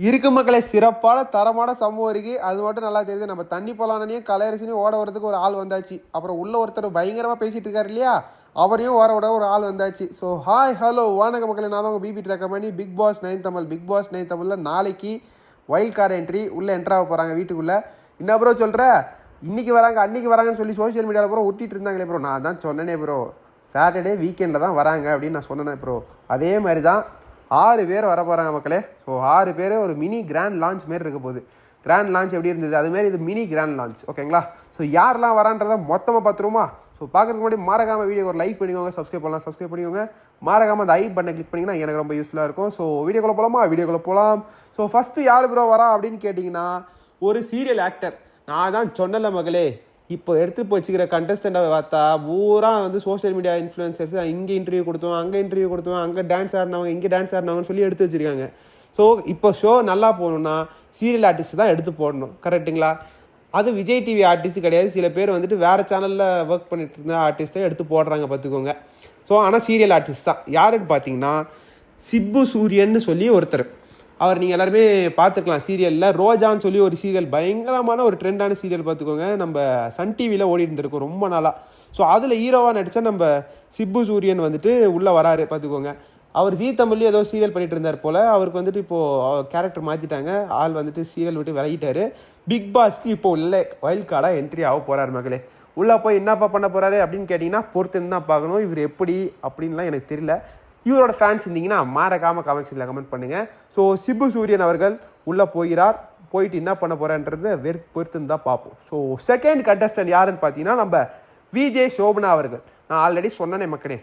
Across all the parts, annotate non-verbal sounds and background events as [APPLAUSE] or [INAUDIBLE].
இருக்கு மக்களே சிறப்பான தரமான சம்பவம் இருக்கு. அது மட்டும் நல்லா தெரியுது. நம்ம தண்ணி பலானனையும் கலையரசனையும் ஓட வரதுக்கு ஒரு ஆள் வந்தாச்சு. அப்புறம் உள்ள ஒருத்தர் பயங்கரமா பேசிட்டு இருக்காரு இல்லையா? அவரையும் ஓர விட ஒரு ஆள் வந்தாச்சு. ஸோ ஹாய் ஹலோ வானக மக்களை. நான் தான் உங்க பிபி ட்ராக் பண்ணி Bigg Boss nine Tamil Bigg Boss nine தமிழ்ல நாளைக்கு வைல்ட் கார்டு என்ட்ரி உள்ள என்ட்ராக போகிறாங்க போறாங்க வீட்டுக்குள்ள. என்ன ப்ரோ சொல்ற? இன்னைக்கு வராங்க அன்னைக்கு வராங்கன்னு சொல்லி சோஷியல் மீடியாவில் ப்ரோ ஒட்டிட்டு இருந்தாங்களே ப்ரோ நான் தான் சொன்னேனே ப்ரோ சாட்டர்டே வீக்கெண்டில் தான் வராங்க அப்படின்னு நான் சொன்னேன் ப்ரோ அதே மாதிரி தான் ஆறு பேர் வர போகிறாங்க மக்களே. ஸோ ஆறு பேர் ஒரு மினி கிராண்ட் லான்ச் மாரி இருக்க போகுது. கிராண்ட் லான்ச் எப்படி இருந்தது? அதுமாரி இது மினி கிராண்ட் லான்ச் ஓகேங்களா ஸோ யாரெல்லாம் வரான்றதை மொத்தமாக பார்த்துருமா ஸோ பார்க்குறதுக்கு முன்னாடி மறக்காம வீடியோ ஒரு லைக் பண்ணிக்கோங்க சப்ஸ்கிரைப் பண்ணலாம் சப்ஸ்கிரைப் பண்ணிக்கோங்க. மறக்காம அந்த ஐ பண்ண கிளிக் பண்ணிங்கன்னா எனக்கு ரொம்ப யூஸ்ஃபுல்லாக இருக்கும். ஸோ வீடியோக்குள்ளே போகலாமா வீடியோக்குள்ளே போகலாம் ஸோ ஃபஸ்ட்டு யார் ப்ரோ வரா அப்படின்னு கேட்டிங்கன்னா ஒரு சீரியல் ஆக்டர் நான் தான் சொன்னல மகளே இப்போ எடுத்து போச்சுக்கிற கண்டஸ்டண்ட்டை பார்த்தா பூரா வந்து சோஷியல் மீடியா இன்ஃப்ளூயன்சர்ஸ் இங்கே இன்டர்வியூ கொடுத்தோம் அங்கே இன்டர்வியூ கொடுத்தோம் அங்கே டான்ஸ் ஆடினவங்க இங்கே டான்ஸ் ஆடினவங்கன்னு சொல்லி எடுத்து வச்சிருக்காங்க. ஸோ இப்போ ஷோ நல்லா போகணுன்னா சீரியல் ஆர்டிஸ்ட் தான் எடுத்து போடணும். கரெக்ட்டுங்களா அது விஜய் டிவி ஆர்டிஸ்ட் கிடையாது. சில பேர் வந்துட்டு வேறு சேனலில் ஒர்க் பண்ணிட்டு இருந்த ஆர்டிஸ்ட்டை எடுத்து போடுறாங்க பார்த்துக்கோங்க. ஸோ ஆனால் சீரியல் ஆர்டிஸ்ட் தான். யாருன்னு பார்த்தீங்கன்னா சிப்பு சூரியன்னு சொல்லி ஒருத்தர். அவர் நீங்கள் எல்லாருமே பார்த்துக்கலாம் சீரியலில். ரோஜான்னு சொல்லி ஒரு சீரியல் பயங்கரமான ஒரு ட்ரெண்டான சீரியல் பார்த்துக்கோங்க. நம்ம சன் டிவியில் ஓடி இருந்திருக்கோம் ரொம்ப நாளாக ஸோ அதில் ஹீரோவாக நடித்த நம்ம சிப்பு சூரியன் வந்துட்டு உள்ளே வராரு பார்த்துக்கோங்க. அவர் ஜீ தமிழ்லேயும் ஏதோ சீரியல் பண்ணிட்டு இருந்தார் போல். அவருக்கு வந்துட்டு இப்போது கேரக்டர் மாற்றிட்டாங்க ஆள் வந்துட்டு சீரியல் விட்டு விலகிட்டாரு. பிக் பாஸ்க்கு இப்போ உள்ள வைல்ட் கார்டாக என்ட்ரி ஆக போகிறார் மகளே உள்ளே போய் என்னப்பா பண்ண போகிறாரு அப்படின்னு கேட்டிங்கன்னா பொறுத்து தான் பார்க்கணும். இவர் எப்படி அப்படின்லாம் எனக்கு தெரியல. இவரோட ஃபேன்ஸ் இருந்தீங்கன்னா மறக்காமல் கமெண்ட்ஸில் கமெண்ட் பண்ணுங்கள் ஸோ சிபு சூரியன் அவர்கள் உள்ளே போகிறார். போயிட்டு என்ன பண்ண போகிறேன்றது வெறு பொறுத்துன்னு தான் பார்ப்போம். ஸோ செகண்ட் கண்டஸ்டன்ட் யாருன்னு பார்த்தீங்கன்னா நம்ம விஜே சோபனா அவர்கள். நான் ஆல்ரெடி சொன்னனே மக்களே.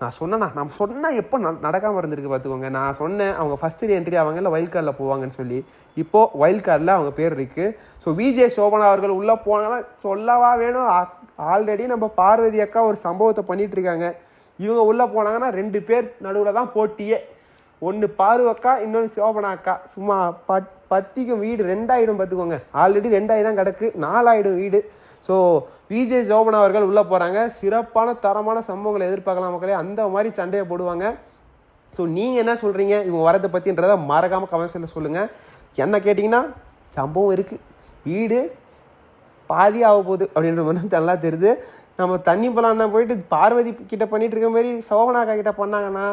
நான் சொன்னேண்ணா நான் சொன்னால் எப்போ நடக்காமல் இருந்திருக்கு பார்த்துக்கோங்க. நான் சொன்னேன் அவங்க ஃபஸ்ட்டு என்ட்ரி ஆவாங்கல்ல வைல்ட் கார்டில் போவாங்கன்னு சொல்லி. இப்போது வைல்ட் கார்டில் அவங்க பேர் இருக்குது ஸோ விஜே சோபனா அவர்கள் உள்ளே போனாலும் சொல்லவா வேணும்? ஆல்ரெடி நம்ம பார்வதி அக்கா ஒரு சம்பவத்தை பண்ணிகிட்ருக்காங்க இவங்க உள்ளே போனாங்கன்னா ரெண்டு பேர் நடுவில் தான் போட்டியே. ஒன்று பார்வக்கா அக்கா இன்னொன்று சிவபனாக்கா. சும்மா பத் பத்திக்கும் வீடு ரெண்டாயிடும் பார்த்துக்கோங்க. ஆல்ரெடி ரெண்டாயி தான் கிடக்கு. நாலாயிடும் வீடு. ஸோ விஜய் ஜோபனா அவர்கள் உள்ளே போகிறாங்க சிறப்பான தரமான சம்பவங்களை எதிர்பார்க்கலாம் மக்களே. அந்த மாதிரி சண்டையை போடுவாங்க. ஸோ நீங்கள் என்ன சொல்கிறீங்க இவங்க வரதை பற்றின்றத மறக்காமல் கமெண்ட்ஸில் சொல்லுங்கள் என்ன கேட்டிங்கன்னா சம்பவம் இருக்குது வீடு பாதி ஆக போகுது அப்படின்ற மாதிரி நல்லா தெரியுது நம்ம தண்ணி பலான்னா போயிட்டு பார்வதி கிட்ட பண்ணிட்டு இருக்க மாதிரி சோபனா அக்கா கிட்ட பண்ணாங்கன்னா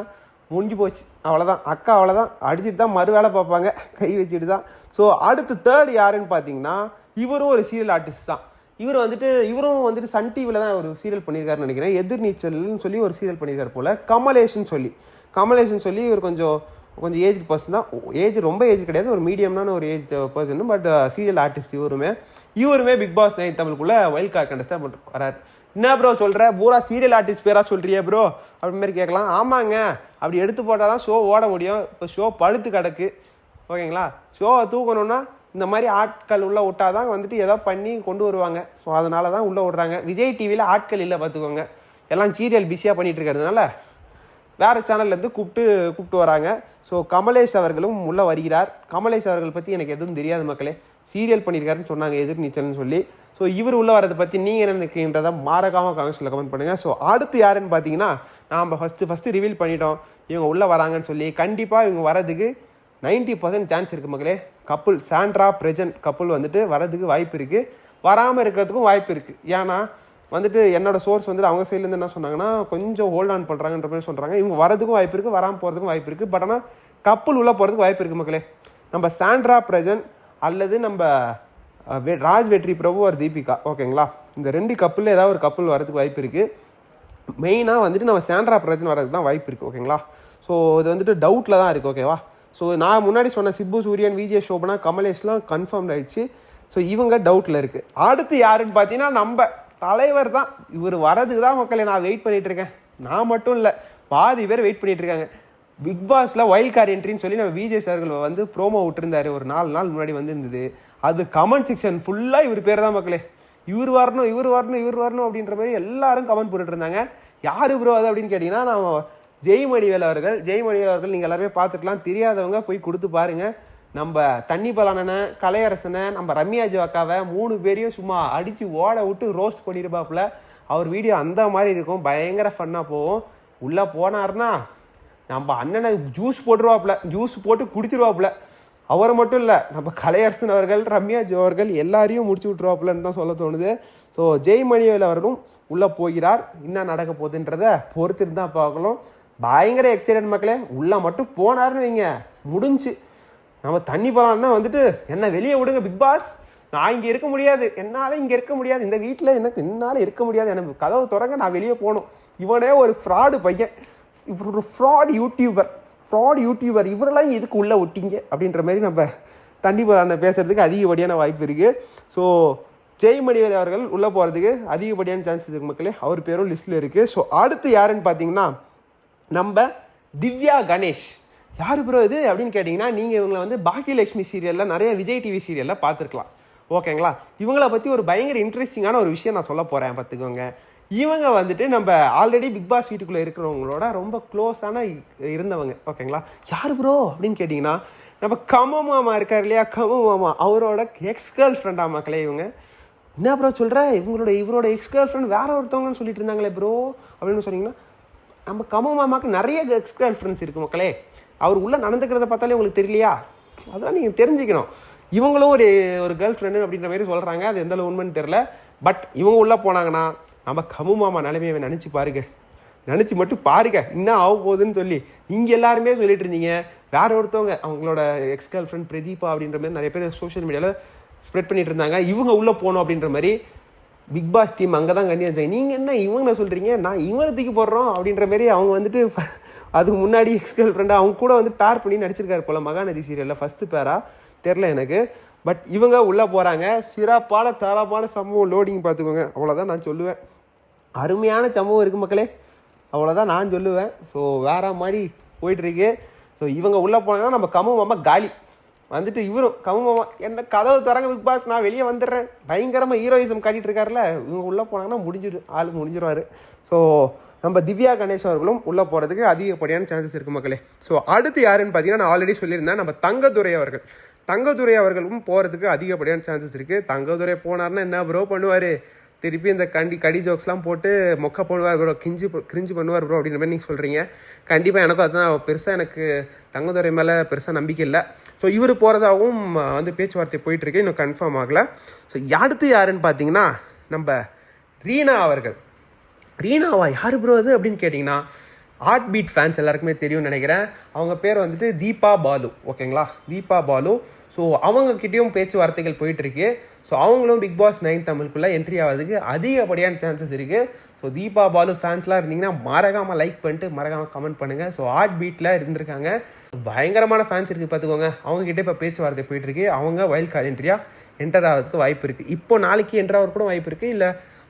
முடிஞ்சு போச்சு. அவ்வளோதான் அக்கா அவ்வளோதான் அடிச்சுட்டு தான் மறு வேலை பார்ப்பாங்க. கை வச்சுட்டு தான். ஸோ அடுத்து தேர்ட் யாருன்னு பார்த்தீங்கன்னா இவரும் ஒரு சீரியல் ஆர்டிஸ்ட் தான். இவர் வந்துட்டு இவரும் வந்துட்டு சன் டிவியில் தான் ஒரு சீரியல் பண்ணியிருக்காருன்னு நினைக்கிறேன். எதிர்நீச்சல்னு சொல்லி ஒரு சீரியல் பண்ணியிருக்காரு போல். கமலேஷன் சொல்லி. கமலேஷன் சொல்லி இவர் கொஞ்சம் கொஞ்சம் ஏஜ் பர்சன் தான். ஏஜ் ரொம்ப ஏஜ் கிடையாது. ஒரு மீடியம்னான ஒரு age person but serial artist இவருமே. இவருமே பிக் பாஸ் நைன் தமிழுக்குள்ளே வைல்ட் கார்டு கண்டஸ்டாக வராரு. என்ன ப்ரோ சொல்கிற பூரா சீரியல் ஆர்டிஸ்ட் பேராக சொல்கிறியே ப்ரோ அப்படி மாதிரி கேட்கலாம். ஆமாங்க. அப்படி எடுத்து போட்டால் தான் ஷோ ஓட முடியும். இப்போ ஷோ பழுத்து கிடக்கு. ஓகேங்களா? ஷோவை தூக்கணும்னா இந்த மாதிரி ஆட்கள் உள்ளே விட்டால் தான் வந்துட்டு ஏதோ பண்ணி கொண்டு வருவாங்க. ஸோ அதனால தான் உள்ளே விட்றாங்க. விஜய் டிவியில் ஆட்கள் இல்லை பார்த்துக்கோங்க எல்லாம் சீரியல் பிஸியாக பண்ணிகிட்டு இருக்கிறதுனால வேறு சேனல்லேருந்து கூப்பிட்டு கூப்பிட்டு வராங்க. ஸோ கமலேஷ் அவர்களும் உள்ளே வருகிறார். கமலேஷ் அவர்கள் பற்றி எனக்கு எதுவும் தெரியாது மக்களே. சீரியல் பண்ணியிருக்காருன்னு சொன்னாங்க எதிர் நீச்சல்னு சொல்லி. ஸோ இவர் உள்ளே வரதை பற்றி நீங்கள் என்ன நினைக்கிறீன்றதை மாறக்காமல் கமெண்ட்ஸில் கமெண்ட் பண்ணுங்கள் ஸோ அடுத்து யாருன்னு பார்த்தீங்கன்னா நாம் ஃபஸ்ட்டு ஃபஸ்ட்டு ரிவீல் பண்ணிட்டோம். இவங்க உள்ளே வராங்கன்னு சொல்லி கண்டிப்பாக இவங்க வரதுக்கு நைன்ட்டி பர்சன்ட் சான்ஸ் இருக்குது மக்களே. கப்புள் சாண்ட்ரா பிரஜன்ட் கப்புள் வந்துட்டு வரதுக்கு வாய்ப்பு இருக்குது வராமல் இருக்கிறதுக்கும் வாய்ப்பு இருக்குது ஏன்னா வந்துட்டு என்னோட சோர்ஸ் வந்துட்டு அவங்க சைட்லேருந்து என்ன சொன்னாங்கன்னா கொஞ்சம் ஹோல்ட் ஆன் பண்ணுறாங்கன்ற மாதிரி சொல்கிறாங்க இவங்க வரதுக்கும் வாய்ப்பு இருக்குது வராமல் போகிறதுக்கும் வாய்ப்பு இருக்குது பட் ஆனால் கப்புள் உள்ளே போகிறதுக்கு வாய்ப்பு இருக்குது மக்களே. நம்ம சாண்ட்ரா பிரஜன் அல்லது நம்ம ராஜ் வெற்றி பிரபு ஒரு தீபிகா. ஓகேங்களா? இந்த ரெண்டு கப்பில் ஏதாவது ஒரு கப்பல் வரதுக்கு வாய்ப்பு இருக்குது மெயினாக வந்துட்டு நம்ம சாண்ட்ரா பிரச்சனை வரதுக்கு தான் வாய்ப்பு இருக்குது ஓகேங்களா? ஸோ இது வந்துட்டு டவுட்டில் தான் இருக்குது ஓகேவா? ஸோ நான் முன்னாடி சொன்ன சிப்பு சூரியன் விஜய் ஷோபனா கமலேஷ்லாம் கன்ஃபார்ம் ஆயிடுச்சு. ஸோ இவங்க டவுட்டில் இருக்குது அடுத்து யாருன்னு பார்த்தீங்கன்னா நம்ம தலைவர் தான். இவர் வரதுக்கு தான் மக்களை நான் வெயிட் பண்ணிகிட்டு இருக்கேன். நான் மட்டும் இல்லை பாதி பேர் வெயிட் பண்ணிகிட்டு இருக்காங்க. பிக் பாஸில் வைல்ட் கார் என்ட்ரின்னு சொல்லி நம்ம விஜய் சார்கள் வந்து ப்ரோமோ விட்டுருந்தாரு. ஒரு நாலு நாள் முன்னாடி வந்திருந்தது. அது கமெண்ட் செக்ஷன் ஃபுல்லாக இவர் பேர் தான் மக்களே. இவர் வரணும் இவர் வரணும் இவர் வரணும் அப்படின்ற மாதிரி எல்லாரும் கமெண்ட் போட்டுட்டு இருந்தாங்க யார் ப்ரோ அது அப்படின்னு கேட்டிங்கன்னா நான் ஜெய்மணிவேல் அவர்கள். ஜெய்மணிவேல் அவர்கள் நீங்கள் எல்லாருமே பார்த்துக்கலாம் தெரியாதவங்க போய் கொடுத்து பாருங்கள் நம்ம தண்ணி பலானனை கலையரசனை நம்ம ரம்யா ஜோக்காவை மூணு பேரையும் சும்மா அடித்து ஓட விட்டு ரோஸ்ட் பண்ணியிருப்பாப்புல அவர் வீடியோ அந்த மாதிரி இருக்கும். பயங்கர ஃபன்னாக போகும். உள்ளே போனார்னா நம்ம அண்ணனை ஜூஸ் போட்டுருவாப்புல. ஜூஸ் போட்டு குடிச்சிருவாப்புல. அவர் மட்டும் இல்லை நம்ம கலையரசன் அவர்கள் ரம்யா ஜோ அவர்கள் எல்லாரையும் முடிச்சு விட்ருவாப்புலன்னு தான் சொல்ல தோணுது. ஸோ ஜெய்மணிவேல் அவர்களும் உள்ளே போகிறார். என்ன நடக்க போகுதுன்றத பொறுத்திருந்து தான் பார்க்கலாம் பயங்கர எக்ஸைட்டட் மக்களே உள்ளே மட்டும் போனாருன்னு வைங்க. முடிஞ்சு. நம்ம தண்ணி போகலான்னா வந்துட்டு என்ன வெளியே விடுங்க பிக் பாஸ் நான் இங்கே இருக்க முடியாது. என்னால் இங்கே இருக்க முடியாது. இந்த வீட்டில் எனக்கு என்னால் இருக்க முடியாது. எனக்கு கதவு திறங்க நான் வெளியே போகணும். இவனே ஒரு ஃப்ராடு பையன். ஒரு ஃப்ராட் யூடியூபர் ஃப்ராட் யூடியூபர் இவரெல்லாம் இதுக்கு உள்ளே ஒட்டிங்க? அப்படின்ற மாதிரி நம்ம தண்ணி அந்த பேசுகிறதுக்கு அதிகப்படியான வாய்ப்பு இருக்குது ஸோ ஜெய்மணிவேல் அவர்கள் உள்ளே போகிறதுக்கு அதிகப்படியான சான்ஸ் இருக்குது மக்களே. அவர் பேரும் லிஸ்ட்டில் இருக்குது ஸோ அடுத்து யாருன்னு பார்த்தீங்கன்னா நம்ம திவ்யா கணேஷ். யார் ப்ரோ இது? அப்படின்னு கேட்டிங்கன்னா நீங்கள் இவங்களை வந்து பாக்கியலட்சுமி சீரியலில் நிறைய விஜய் டிவி சீரியலில் பார்த்துருக்கலாம். ஓகேங்களா இவங்கள பற்றி ஒரு பயங்கர இன்ட்ரெஸ்டிங்கான ஒரு விஷயம் நான் சொல்ல போகிறேன் பார்த்துக்கோங்க. இவங்க வந்துட்டு நம்ம ஆல்ரெடி பிக் பாஸ் வீட்டுக்குள்ளே இருக்கிறவங்களோட ரொம்ப க்ளோஸான இருந்தவங்க. ஓகேங்களா யார் ப்ரோ அப்படின்னு கேட்டிங்கன்னா நம்ம கம மாமா இருக்கார் இல்லையா? கம மாமா அவரோட எக்ஸ் கேர்ள் ஃப்ரெண்டா மக்களே இவங்க. என்ன ப்ரோ சொல்கிற இவங்களோட இவரோட எக்ஸ் கேர்ள் ஃப்ரெண்ட் வேற ஒருத்தவங்கன்னு சொல்லிட்டு இருந்தாங்களே ப்ரோ அப்படின்னு சொன்னீங்கன்னா நம்ம கம மாமாவுக்கு நிறைய எக்ஸ் கேர்ள் ஃப்ரெண்ட்ஸ் இருக்குது மக்களே. அவர் உள்ளே நடந்துக்கிறத பார்த்தாலே உங்களுக்கு தெரியலையா? அதெல்லாம் நீங்கள் தெரிஞ்சுக்கணும். இவங்களும் ஒரு ஒரு கேர்ள் ஃப்ரெண்டு அப்படின்ற மாதிரி சொல்கிறாங்க அது எந்த அளவு உண்மைன்னு தெரில பட் இவங்க உள்ளே போனாங்கன்னா நம்ம கமு மாமா நிலைமையை நினச்சி பாருங்க. நினச்சி மட்டும் பாருங்க. என்ன ஆக போகுதுன்னு சொல்லி நீங்கள் எல்லாருமே சொல்லிட்டு இருந்தீங்க. வேற ஒருத்தவங்க அவங்களோட எக்ஸ் கேர்ள் ஃப்ரெண்ட் பிரதீபா அப்படின்ற மாதிரி நிறைய பேர் சோஷியல் மீடியாவில் ஸ்ப்ரெட் பண்ணிட்டு இருந்தாங்க. இவங்க உள்ளே போகணும் அப்படின்ற மாதிரி பிக் பாஸ் டீம் அங்கே தான் கண்ணி வச்சாங்க நீங்கள் என்ன இவங்களை சொல்கிறீங்க நான் இவனை தூக்கி போடுறோம் அப்படின்ற மாதிரி அவங்க வந்துட்டு [LAUGHS] அதுக்கு முன்னாடி எக்ஸ் கேர்ள் ஃப்ரெண்டாக அவங்க கூட வந்து பேர் பண்ணி நடிச்சிருக்காரு போல மகாநதி சீரியலில் ஃபஸ்ட்டு பேராக தெரில எனக்கு. பட் இவங்க உள்ளே போகிறாங்க சிறப்பான தரமான சம்பவம் லோடிங் பார்த்துக்கோங்க அவ்வளோதான் நான் சொல்லுவேன். அருமையான சம்பவம் இருக்குது மக்களே. அவ்வளோதான் நான் சொல்லுவேன். ஸோ வேற மாதிரி போயிட்டுருக்கு. ஸோ இவங்க உள்ளே போனாங்கன்னா நம்ம கமு மாமா காலி. வந்துட்டு இவரும் கமு மாமா என்ன கதவு திறங்க பிக் பாஸ் நான் வெளியே வந்துடுறேன். பயங்கரமாக ஹீரோயிசம் காட்டிட்டு இருக்காருல்ல. இவங்க உள்ளே போனாங்கன்னா முடிஞ்சிடு ஆள் முடிஞ்சிருவாரு. ஸோ நம்ம திவ்யா கணேஷ் அவர்களும் உள்ளே போகிறதுக்கு அதிகப்படியான சான்சஸ் இருக்குது மக்களே. ஸோ அடுத்து யாருன்னு பார்த்தீங்கன்னா நான் ஆல்ரெடி சொல்லியிருந்தேன் நம்ம தங்கதுரை அவர்கள். தங்கதுரை அவர்களும் போகிறதுக்கு அதிகப்படியான சான்சஸ் இருக்குது தங்கதுரை போனார்னா என்ன ப்ரோ பண்ணுவார்? திருப்பி இந்த கண்டி கடி ஜோக்ஸ்லாம் போட்டு மொக்க போடுவார் ப்ரோ கிஞ்சி கிரிஞ்சு பண்ணுவார் ப்ரோ அப்படின்ற மாதிரி நீங்கள் சொல்கிறீங்க கண்டிப்பாக எனக்கும் அதுதான் பெருசாக எனக்கு தங்கதுரை மேலே பெருசாக நம்பிக்கை இல்லை. ஸோ இவர் போகிறதாகவும் வந்து பேச்சுவார்த்தை போயிட்டுருக்கு. இன்னும் கன்ஃபார்ம் ஆகலை. ஸோ அடுத்து யாருன்னு பார்த்தீங்கன்னா நம்ம ரீனா அவர்கள். ரீனாவா யார் ப்ரோ அது அப்படின்னு கேட்டிங்கன்னா ஹார்ட் பீட் ஃபேன்ஸ் எல்லாருக்குமே தெரியும்னு நினைக்கிறேன். அவங்க பேர் வந்துட்டு தீபா பாலு. ஓகேங்களா தீபா பாலு. ஸோ அவங்கக்கிட்டேயும் பேச்சுவார்த்தைகள் போயிட்டுருக்கு. ஸோ அவங்களும் பிக் பாஸ் நைன் தமிழுக்குள்ளே என்ட்ரி ஆகிறதுக்கு அதிகப்படியான சான்சஸ் இருக்குது ஸோ தீபா பாலு ஃபேன்ஸ்லாம் இருந்தீங்கன்னா மறக்காமல் லைக் பண்ணிட்டு மறக்காமல் கமெண்ட் பண்ணுங்கள் ஸோ ஹார்ட் பீட்டில் இருந்திருக்காங்க. பயங்கரமான ஃபேன்ஸ் இருக்குது பார்த்துக்கோங்க. அவங்கக்கிட்ட இப்போ பேச்சுவார்த்தை போயிட்டுருக்கு. அவங்க வயல் கார் என்ட்ரியாக என்டர் ஆகிறதுக்கு வாய்ப்பு இருக்குது இப்போ நாளைக்கு என்டர் ஆகிறது கூட வாய்ப்பு இருக்குது இல்லை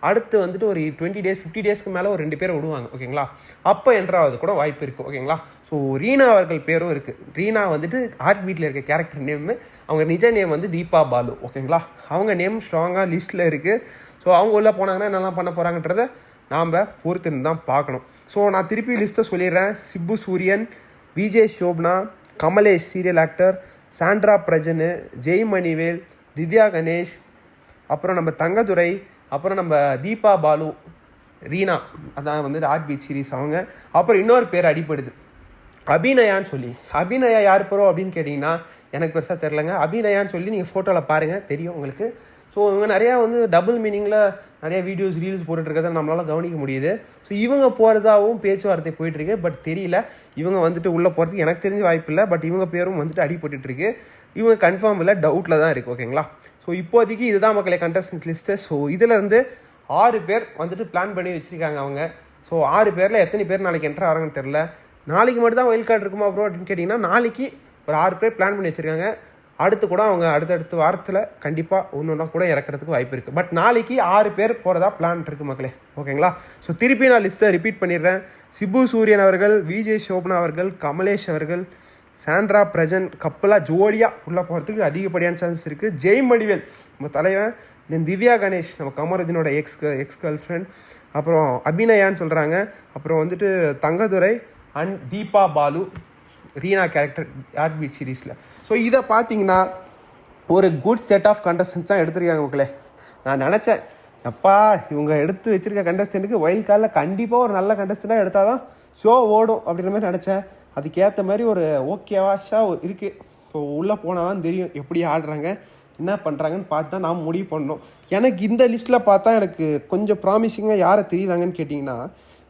அடுத்து வந்துட்டு ஒரு டுவெண்ட்டி டேஸ் ஃபிஃப்டி டேஸ்க்கு மேலே ஒரு ரெண்டு பேரை விடுவாங்க ஓகேங்களா? அப்போ என்ட்ராவது கூட வாய்ப்பு இருக்குது ஓகேங்களா? ஸோ ரீனா அவர்கள் பேரும் இருக்குது ரீனா வந்துட்டு ஹார்ட் வீட்டில் இருக்க கேரக்டர் நேம் அவங்க நிஜ நேம் வந்து தீபா பாலு ஓகேங்களா? அவங்க நேம் ஸ்ட்ராங்காக லிஸ்ட்டில் இருக்குது ஸோ அவங்க உள்ளே போனாங்கன்னா என்னெல்லாம் பண்ண போகிறாங்கன்றத நாம் பொறுத்துன்னு தான் பார்க்கணும். ஸோ நான் திருப்பி லிஸ்ட்டை சொல்லிடுறேன். சிப்பு சூரியன் விஜய் ஷோப்னா கமலேஷ் சீரியல் ஆக்டர் சாண்ட்ரா பிரஜனு ஜெய் மணிவேல் திவ்யா கணேஷ் அப்புறம் நம்ம தங்கதுரை அப்புறம் நம்ம தீபா பாலு ரீனா அதான் வந்து ஆர்ட் பீச் சீரிஸ் அவங்க. அப்புறம் இன்னொரு பேர் அடிப்படுது அபிநயான்னு சொல்லி. அபிநயா யார் போகிறோம் அப்படின்னு கேட்டிங்கன்னா எனக்கு பெருசாக தெரிலங்க அபிநயான்னு சொல்லி நீங்கள் ஃபோட்டோவில் பாருங்கள் தெரியும் உங்களுக்கு. ஸோ இவங்க நிறையா வந்து டபுள் மீனிங்கில் நிறைய வீடியோஸ் ரீல்ஸ் போட்டுட்ருக்கதை நம்மளால் கவனிக்க முடியுது. ஸோ இவங்க போகிறதாவும் பேச்சுவார்த்தை போயிட்டுருக்கு. பட் தெரியல. இவங்க வந்துட்டு உள்ளே போகிறதுக்கு எனக்கு தெரிஞ்ச வாய்ப்பு இல்லை. பட் இவங்க பேரும் வந்துட்டு அடிபட்டுருக்கு இவங்க கன்ஃபார்ம் இல்லை. டவுட்டில் தான் இருக்குது ஓகேங்களா ஸோ இப்போதைக்கு இதுதான் மக்களே கண்டஸ்டன்ஸ் லிஸ்ட்டு ஸோ இதிலேருந்து ஆறு பேர் வந்துட்டு பிளான் பண்ணி வச்சுருக்காங்க அவங்க. ஸோ ஆறு பேரில் எத்தனை பேர் நாளைக்கு என்ட்ரு ஆகிறாங்கன்னு தெரில நாளைக்கு மட்டும் தான் ஒயில் கார்டு இருக்குமா ப்ரோ அப்படின்னு கேட்டிங்கன்னா நாளைக்கு ஒரு ஆறு பேர் பிளான் பண்ணி வச்சுருக்காங்க. அடுத்து கூட அவங்க அடுத்தடுத்த வாரத்தில் கண்டிப்பாக ஒன்று ஒன்றா கூட இறக்கிறதுக்கு வாய்ப்பு இருக்குது பட் நாளைக்கு ஆறு பேர் போகிறதா பிளான் இருக்குது மக்களே. ஓகேங்களா ஸோ திருப்பி நான் லிஸ்ட்டை ரிப்பீட் பண்ணிடுறேன். சிபு சூரியன் அவர்கள் விஜய் சோப்னா அவர்கள் கமலேஷ் அவர்கள் சாண்ட்ரா பிரஜன் கப்பலாக ஜோடியாக உள்ளே போகிறதுக்கு அதிகப்படியான சான்சஸ் இருக்குது ஜெய் மடிவேல் நம்ம தலைவன். தென் திவ்யா கணேஷ் நம்ம கமரஜனோட எக்ஸ் எக்ஸ் கேர்ள் ஃப்ரெண்ட் அப்புறம் அபிநயான்னு சொல்கிறாங்க அப்புறம் வந்துட்டு Thangadurai and Deepa Balu Reena character art beat சீரீஸில் ஸோ இதை பார்த்தீங்கன்னா ஒரு குட் செட் ஆஃப் கண்டஸ்டன்ஸ் தான் எடுத்திருக்காங்க மக்களே. நான் நினச்சேன் அப்பா இவங்க எடுத்து வச்சிருக்க கண்டஸ்டன்ட்டுக்கு வயல் காலில் கண்டிப்பாக ஒரு நல்ல கண்டஸ்டண்ட்டாக எடுத்தால் தான் ஷோ ஓடும் அப்படின்ற மாதிரி நினச்சேன். அதுக்கேற்ற மாதிரி ஒரு ஓகேவாஷாக இருக்குது ஸோ உள்ளே போனால் தான் தெரியும் எப்படி ஆடுறாங்க என்ன பண்ணுறாங்கன்னு பார்த்து தான் நாம் முடிவு பண்ணணும். எனக்கு இந்த லிஸ்ட்டில் பார்த்தா எனக்கு கொஞ்சம் ப்ராமிசிங்காக யாரை தெரியுறாங்கன்னு கேட்டிங்கன்னா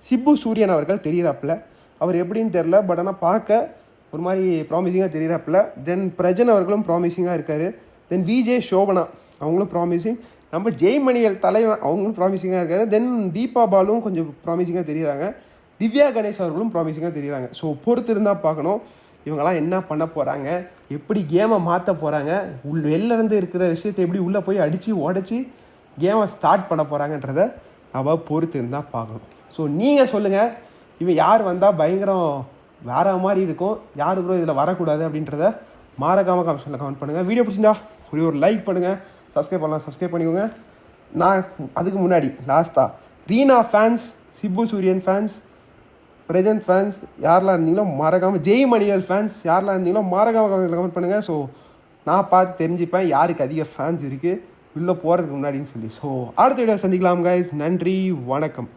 சிப்பு சூரியன் அவர்கள் தெரியிறாப்புல. அவர் எப்படின்னு தெரில பட் ஆனால் பார்க்க ஒரு மாதிரி ப்ராமிசிங்காக தெரியிறாப்புல. தென் பிரஜன் அவர்களும் ப்ராமிசிங்காக இருக்கார். தென் விஜே சோபனா அவங்களும் ப்ராமிசிங் நம்ம ஜெய்மணியல் தலைவன் அவங்களும் ப்ராமிசிங்காக இருக்காரு. தென் தீபா பாலும் கொஞ்சம் ப்ராமிசிங்காக தெரியுறாங்க. திவ்யா கணேஷ் அவர்களும் ப்ராமிசிங்காக தெரியுறாங்க. ஸோ பொறுத்து இருந்தால் பார்க்கணும். இவங்கெல்லாம் என்ன பண்ண போகிறாங்க எப்படி கேமை மாற்ற போகிறாங்க உள் வெளிலேருந்து இருக்கிற விஷயத்தை எப்படி உள்ளே போய் அடித்து உடச்சி கேமை ஸ்டார்ட் பண்ண போகிறாங்கன்றத அவ பொறுத்து இருந்தால் பார்க்கணும். ஸோ நீங்கள் சொல்லுங்கள் இவன் யார் வந்தால் பயங்கரம் வேற மாதிரி இருக்கும்? யார் கூட இதில் வரக்கூடாது அப்படின்றத மாறக்காம கமிஷனில் கமெண்ட் பண்ணுங்கள் வீடியோ பிடிச்சிருந்தா ஒரே ஒரு லைக் பண்ணுங்கள் சப்ஸ்கிரைப் பண்ணலாம். சப்ஸ்கிரைப் பண்ணிக்கோங்க. நான் அதுக்கு முன்னாடி லாஸ்ட்டாக ரீனா ஃபேன்ஸ் சிப்பு சூரியன் ஃபேன்ஸ் பிரஜன்ட் ஃபேன்ஸ் யாரெல்லாம் இருந்தீங்களோ மறக்காமல் ஜெய் மணியல் ஃபேன்ஸ் யாரெல்லாம் இருந்தீங்களோ மறக்காமல் கமெண்ட் பண்ணுங்கள் ஸோ நான் பார்த்து தெரிஞ்சுப்பேன் யாருக்கு அதிக ஃபேன்ஸ் இருக்குது உள்ளே போகிறதுக்கு முன்னாடின்னு சொல்லி. ஸோ அடுத்த வீடியோ சந்திக்கலாம் guys. நன்றி வணக்கம்.